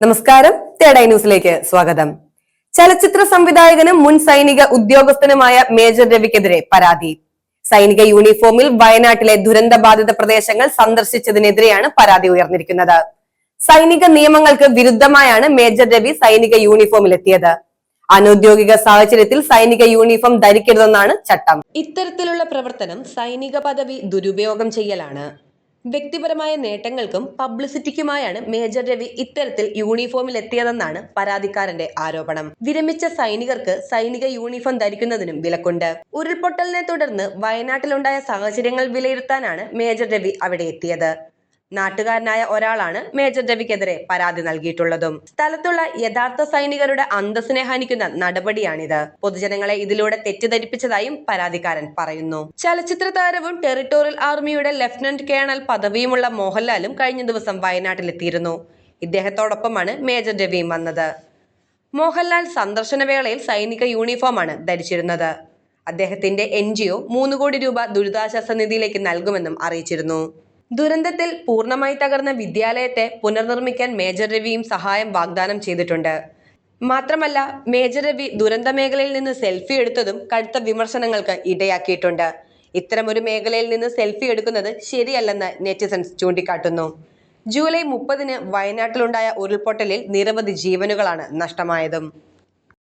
നമസ്കാരം. തേടൈ ന്യൂസിലേക്ക് സ്വാഗതം. ചലച്ചിത്ര സംവിധായകനും മുൻ സൈനിക ഉദ്യോഗസ്ഥനുമായ മേജർ രവിക്കെതിരെ പരാതി. സൈനിക യൂണിഫോമിൽ വയനാട്ടിലെ ദുരന്ത ബാധിത പ്രദേശങ്ങൾ സന്ദർശിച്ചതിനെതിരെയാണ് പരാതി ഉയർന്നിരിക്കുന്നത്. സൈനിക നിയമങ്ങൾക്ക് വിരുദ്ധമായാണ് മേജർ രവി സൈനിക യൂണിഫോമിൽ എത്തിയത് അനൌദ്യോഗിക സാഹചര്യത്തിൽ സൈനിക യൂണിഫോം ധരിക്കരുതെന്നാണ് ചട്ടം. ഇത്തരത്തിലുള്ള പ്രവർത്തനം സൈനിക പദവി ദുരുപയോഗം ചെയ്യലാണ്. വ്യക്തിപരമായ നേട്ടങ്ങൾക്കും പബ്ലിസിറ്റിക്കുമായാണ് മേജർ രവി ഇത്തരത്തിൽ യൂണിഫോമിൽ എത്തിയതെന്നാണ് പരാതിക്കാരന്റെ ആരോപണം. വിരമിച്ച സൈനികർക്ക് സൈനിക യൂണിഫോം ധരിക്കുന്നതിനും വിലക്കുണ്ട്. ഉരുൾപൊട്ടലിനെ തുടർന്ന് വയനാട്ടിലുണ്ടായ സാഹചര്യങ്ങൾ വിലയിരുത്താനാണ് മേജർ രവി അവിടെ എത്തിയത്. നാട്ടുകാരനായ ഒരാളാണ് മേജർ രവിക്കെതിരെ പരാതി നൽകിയിട്ടുള്ളതും. സ്ഥലത്തുള്ള യഥാർത്ഥ സൈനികരുടെ അന്തസ്സിനെ ഹനിക്കുന്ന നടപടിയാണിത്. പൊതുജനങ്ങളെ ഇതിലൂടെ തെറ്റിദ്ധരിപ്പിച്ചതായും പരാതിക്കാരൻ പറയുന്നു. ചലച്ചിത്ര താരവും ടെറിട്ടോറിയൽ ആർമിയുടെ ലഫ്റ്റനന്റ് കേണൽ പദവിയുമുള്ള മോഹൻലാലും കഴിഞ്ഞ ദിവസം വയനാട്ടിലെത്തിയിരുന്നു. ഇദ്ദേഹത്തോടൊപ്പമാണ് മേജർ രവിയും വന്നത്. മോഹൻലാൽ സന്ദർശന വേളയിൽ സൈനിക യൂണിഫോമാണ് ധരിച്ചിരുന്നത്. അദ്ദേഹത്തിന്റെ എൻ ജി ഒ മൂന്ന് കോടി രൂപ ദുരിതാശ്വാസ നിധിയിലേക്ക് നൽകുമെന്നും അറിയിച്ചിരുന്നു. ദുരന്തത്തിൽ പൂർണമായി തകർന്ന വിദ്യാലയത്തെ പുനർനിർമ്മിക്കാൻ മേജർ രവിയും സഹായം വാഗ്ദാനം ചെയ്തിട്ടുണ്ട്. മാത്രമല്ല മേജർ രവി ദുരന്ത മേഖലയിൽ നിന്ന് സെൽഫി എടുത്തതും കടുത്ത വിമർശനങ്ങൾക്ക് ഇടയാക്കിയിട്ടുണ്ട്. ഇത്തരമൊരു മേഖലയിൽ നിന്ന് സെൽഫി എടുക്കുന്നത് ശരിയല്ലെന്ന് നെറ്റിസൺസ് ചൂണ്ടിക്കാട്ടുന്നു. ജൂലൈ മുപ്പതിന് വയനാട്ടിലുണ്ടായ ഉരുൾപൊട്ടലിൽ നിരവധി ജീവനുകളാണ് നഷ്ടമായതും.